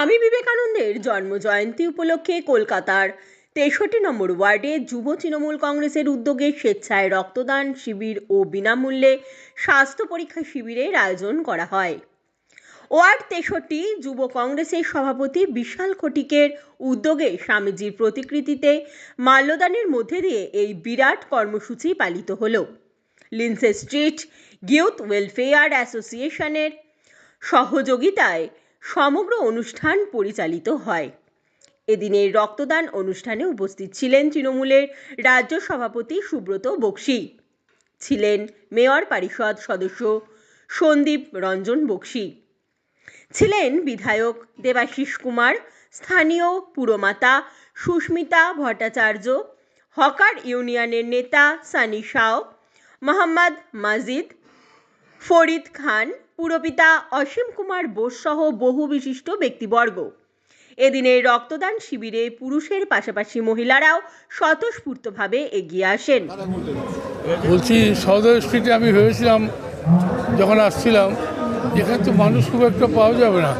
স্বামী বিবেকানন্দের জন্মজয়ন্তী উপলক্ষে কলকাতার তেষট্টি নম্বর ওয়ার্ডে যুব তৃণমূল কংগ্রেসের উদ্যোগে স্বেচ্ছায় রক্তদান শিবির ও বিনামূল্যে স্বাস্থ্য পরীক্ষা শিবিরের আয়োজন করা হয়। ওয়ার্ড তেষট্টি যুব কংগ্রেসের সভাপতি বিশাল খটিকের উদ্যোগে স্বামীজির প্রতিকৃতিতে মাল্যদানের মধ্যে দিয়ে এই বিরাট কর্মসূচি পালিত হলো। লিন্সে স্ট্রিট ইউথ ওয়েলফেয়ার অ্যাসোসিয়েশনের সহযোগিতায় সমগ্র অনুষ্ঠান পরিচালিত হয়। এদিনের রক্তদান অনুষ্ঠানে উপস্থিত ছিলেন তৃণমূলের রাজ্য সভাপতি সুব্রত বক্সি, ছিলেন মেয়র পরিষদ সদস্য সন্দীপ রঞ্জন বক্সি, ছিলেন বিধায়ক দেবাশিস কুমার, স্থানীয় পুরমাতা সুস্মিতা ভট্টাচার্য, হকার ইউনিয়নের নেতা সানি শাও মোহাম্মদ মাজিদ, ফরিদ খান পুরপিতা অসীম কুমার বোস সহ বহু বিশিষ্ট ব্যক্তিবর্গ। এদিনের রক্তদান শিবিরে পুরুষের পাশাপাশি মহিলারাও স্বতঃস্ফূর্তভাবে এগিয়ে আসেন। বলছি সদর আমি ভেবেছিলাম, যখন আসছিলাম, এখানে তো মানুষ খুব একটা পাওয়া যাবে না।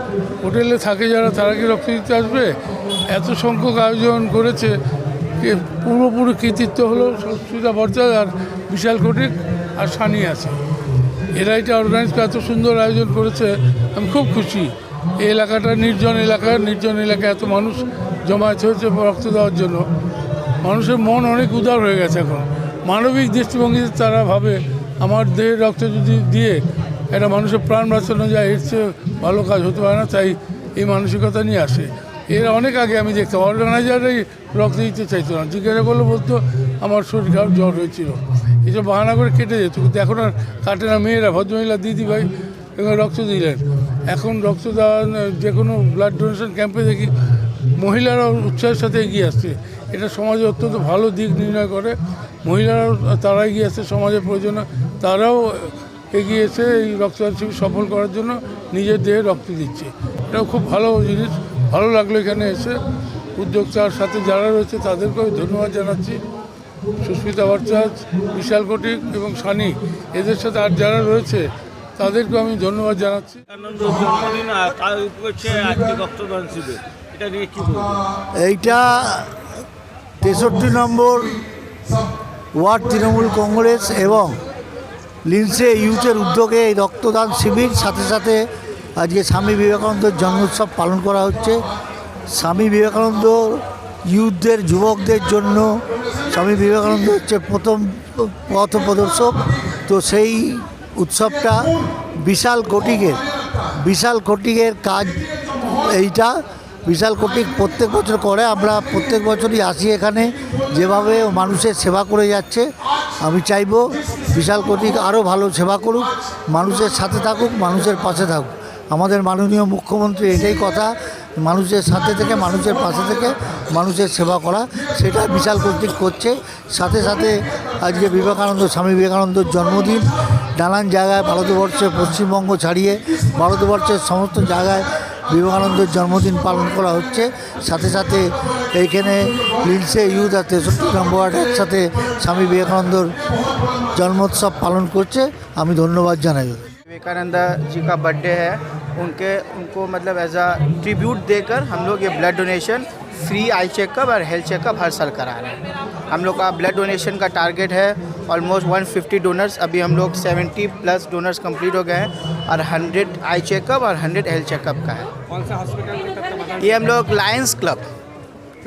হোটেলে থাকে যারা, তারা কি রক্ত দিতে আসবে? এত সংখ্যক আয়োজন করেছে যে পুরোপুরি কৃতিত্ব হলো সুস্মিতা ভট্টাচার্য আর বিশাল কোটিক আর সানি আছে। এরা এটা অর্গানাইজ করে এত সুন্দর আয়োজন করেছে, আমি খুব খুশি। এই এলাকাটা নির্জন এলাকা, নির্জন এলাকায় এত মানুষ জমায়েত হয়েছে রক্ত দেওয়ার জন্য। মানুষের মন অনেক উদার হয়ে গেছে এখন। মানবিক দৃষ্টিভঙ্গিতে তারা ভাবে, আমার দেহের রক্ত যদি দিয়ে একটা মানুষের প্রাণ বাঁচানো যায়, এর চেয়ে ভালো কাজ হতে পারে না, তাই এই মানসিকতা নিয়ে আসে। এর অনেক আগে আমি দেখতাম। অর্গানাইজারই রক্ত দিতে চাইতো না। জিজ্ঞাসা করলে, বলতো, আমার শরীর খারাপ, জ্বর হয়েছিল। এসব বাহানা করে কেটে যেত কিন্তু এখন আর কাটে না। মেয়েরা, ভদ্রমহিলা, দিদি ভাই রক্ত দিলেন। এখন রক্ত দেওয়া যে কোনো ব্লাড ডোনেশন ক্যাম্পে দেখি মহিলারা উৎসাহের সাথে এগিয়ে আসছে। এটা সমাজে অত্যন্ত ভালো দিক নির্ণয় করে। মহিলারাও তারা এগিয়ে আসছে সমাজের প্রয়োজনে। তারাও এগিয়ে এসে এই রক্তদান শিবির সফল করার জন্য নিজের দেহে রক্ত দিচ্ছে। এটাও খুব ভালো জিনিস। ভালো লাগল এখানে এসে। উদ্যোক্তার সাথে যারা রয়েছে তাদেরকেও ধন্যবাদ জানাচ্ছি। সুস্মিতা ভট্টাচার্য বিশাল কোটিক এবং সানি এদের সাথে আর যারা রয়েছে তাদেরকেও আমি ধন্যবাদ জানাচ্ছি। এইটা তেষট্টি নম্বর ওয়ার্ড তৃণমূল কংগ্রেস এবং লিন্সে ইউথের উদ্যোগে এই রক্তদান শিবির সাথে সাথে আজকে স্বামী বিবেকানন্দের জন্মোৎসব পালন করা হচ্ছে। স্বামী বিবেকানন্দ ইউথদের, যুবকদের জন্য স্বামী বিবেকানন্দ হচ্ছে প্রথম পথ প্রদর্শক। তো সেই উৎসবটা বিশাল কোটিকের বিশাল কোটিকের কাজ এইটা। বিশাল কোটিক প্রত্যেক বছর করে, আমরা প্রত্যেক বছরই আসি এখানে। যেভাবে মানুষের সেবা করে যাচ্ছে, আমি চাইব বিশাল কোটিক আরও ভালো সেবা করুক, মানুষের সাথে থাকুক, মানুষের পাশে থাকুক। আমাদের মাননীয় মুখ্যমন্ত্রী এটাই কথা মানুষের সাথে থেকে মানুষের পাশে থেকে মানুষের সেবা করা সেটা বিশাল কর্তৃক করছে সাথে সাথে আজকে বিবেকানন্দ স্বামী বিবেকানন্দর জন্মদিন নানান জায়গায় ভারতবর্ষে পশ্চিমবঙ্গ ছাড়িয়ে ভারতবর্ষের সমস্ত জায়গায় বিবেকানন্দের জন্মদিন পালন করা হচ্ছে সাথে সাথে এইখানে লিন্সে ইউথ আর তেষট্টি নম্বর ওয়ার্ড একসাথে স্বামী বিবেকানন্দর জন্মোৎসব পালন করছে আমি ধন্যবাদ জানাই ওদের। विवेकानंद जी का बर्थडे है उनके उनको मतलब एज आ ट्रिब्यूट देकर हम लोग ये blood donation free eye checkup और हेल्थ चेकअप हर साल करा रहे हैं। हम लोग का ब्लड डोनेशन का टारगेट है ऑलमोस्ट 150 डोनर्स अभी हम लोग 70 प्लस डोनर्स कंप्लीट हो गए हैं और 100 आई चेकअप और 100 हेल्थ चेकअप का है। कौन सा हॉस्पिटल ये हम लोग लायंस क्लब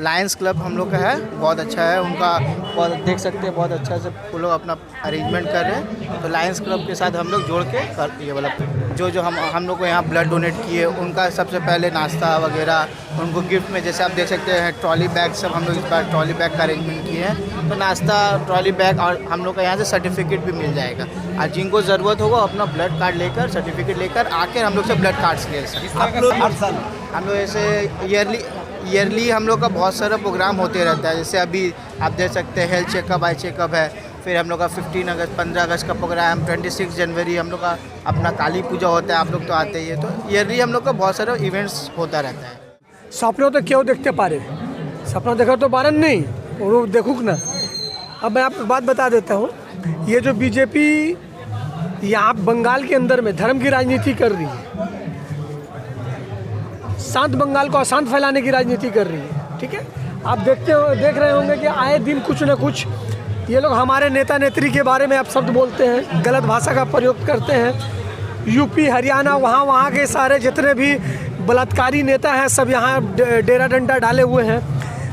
लायंस क्लब हम लोग का है। बहुत अच्छा है। उनका बहुत देख सकते हैं बहुत अच्छा से वो लोग अपना अरेंजमेंट कर रहे हैं। तो लायंस क्लब के साथ हम लोग जोड़ के कर ये मतलब जो जो हम हम लोग को यहाँ ब्लड डोनेट किए उनका सबसे पहले नाश्ता वगैरह उनको गिफ्ट में जैसे आप देख सकते हैं ट्रॉली बैग सब हम लोग इस बार ट्रॉली बैग का अरेंजमेंट किए हैं। तो नाश्ता ट्रॉली बैग और हम लोग का यहाँ से सर्टिफिकेट भी मिल जाएगा। और जिनको ज़रूरत होगा अपना ब्लड कार्ड लेकर सर्टिफिकेट लेकर आकर हम लोग से ब्लड कार्ड्स ले सकते हम लोग ऐसे ईयरली ईयरली हम लोग का बहुत सारा प्रोग्राम होते रहता है। जैसे अभी आप देख सकते हैं हेल्थ चेकअप आई चेकअप है। फिर हम लोग का 15 अगस्त 15 अगस्त का प्रोग्राम 26 जनवरी हम लोग का अपना काली पूजा होता है, आप लोग तो आते ही है। तो ईयरली हम लोग का बहुत सारा इवेंट्स होता रहता है। सपनों तो क्यों देखते पा रहे? सपना देखा तो बारन नहीं, और देखूक ना। अब मैं आपको बात बता देता हूँ। ये जो बीजेपी यहाँ बंगाल के अंदर में धर्म की राजनीति कर रही है शांत बंगाल को अशांत फैलाने की राजनीति कर रही है, ठीक है? आप देखते हो, देख रहे होंगे कि आए दिन कुछ न कुछ ये लोग हमारे नेता नेत्री के बारे में आप शब्द बोलते हैं, गलत भाषा का प्रयोग करते हैं। यूपी, हरियाणा, वहाँ वहाँ के सारे जितने भी बलात्कारी नेता हैं, सब यहाँ डेरा डंडा डाले हुए हैं।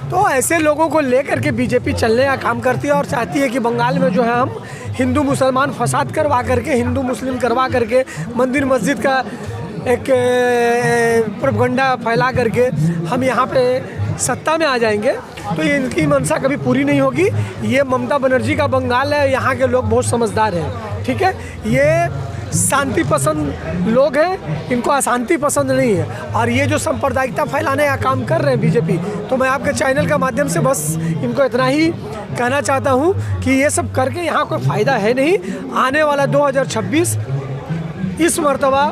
तो ऐसे लोगों को लेकर के बीजेपी चलने का काम करती है और चाहती है कि बंगाल में जो है हम हिंदू मुसलमान फसाद करवा करके, हिंदू मुस्लिम करवा करके मंदिर मस्जिद का एक प्रोपगंडा फैला करके हम यहाँ पे सत्ता में आ जाएँगे। तो इनकी मंशा कभी पूरी नहीं होगी। ये ममता बनर्जी का बंगाल है, यहाँ के लोग बहुत समझदार हैं। ठीक है? ये शांति पसंद लोग हैं, इनको अशांति पसंद नहीं है। और ये जो सांप्रदायिकता फैलाने का काम कर रहे हैं बीजेपी तो मैं आपके चैनल के माध्यम से बस इनको इतना ही कहना चाहता हूँ कि ये सब करके यहाँ कोई फ़ायदा है नहीं। आने वाला 2026 इस मरतबा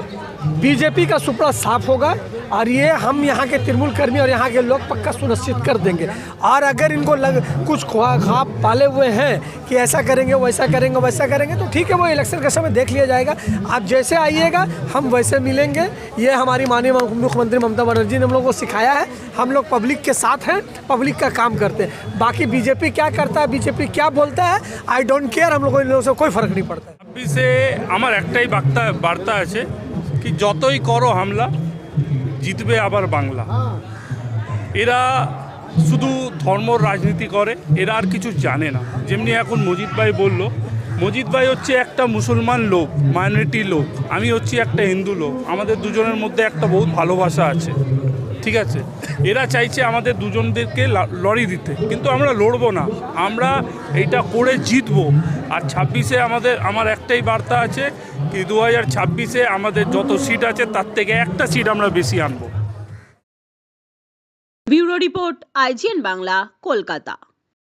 बीजेपी का सुपड़ा साफ होगा और ये हम यहाँ के तृणमूल कर्मी और यहाँ के लोग पक्का सुनिश्चित कर देंगे और अगर इनको लग कुछ ख्वा खाब पाले हुए हैं कि ऐसा करेंगे वैसा करेंगे वैसा करेंगे तो ठीक है वो इलेक्शन के समय देख लिया जाएगा आप जैसे आइएगा हम वैसे मिलेंगे ये हमारी माननीय मुख्यमंत्री ममता बनर्जी ने हम लोग को सिखाया है हम लोग पब्लिक के साथ हैं पब्लिक का काम करते हैं बाकी बीजेपी क्या करता है बीजेपी क्या बोलता है आई डोंट केयर हम लोग को इन लोगों से कोई फ़र्क नहीं पड़ता है ছাব্বিশে আমার একটাই বার্তা বার্তা আছে কি যতই করো হামলা, জিতবে আবার বাংলা। এরা শুধু ধর্ম রাজনীতি করে, এরা আর কিছু জানে না। যেমনি এখন মজিদ ভাই বলল, মজিদ ভাই হচ্ছে একটা মুসলমান লোক মাইনরিটি লোক, আমি হচ্ছি একটা হিন্দু লোক। আমাদের দুজনের মধ্যে একটা বহুত ভালোবাসা আছে। ঠিক আছে? এরা চাইছে আমাদের দুজনদেরকে লা- লড়ি দিতে। কিন্তু আমরা লড়বো না। আমরা এটা করে জিতবো। আর ছাব্বিশে আমাদের, আমার একটাই বার্তা আছে কি দু হাজার ছাব্বিশে আমাদের যত সিট আছে, তার থেকে একটা সিট আমরা বেশি আনব। Bureau report IGN Bangla, Kolkata.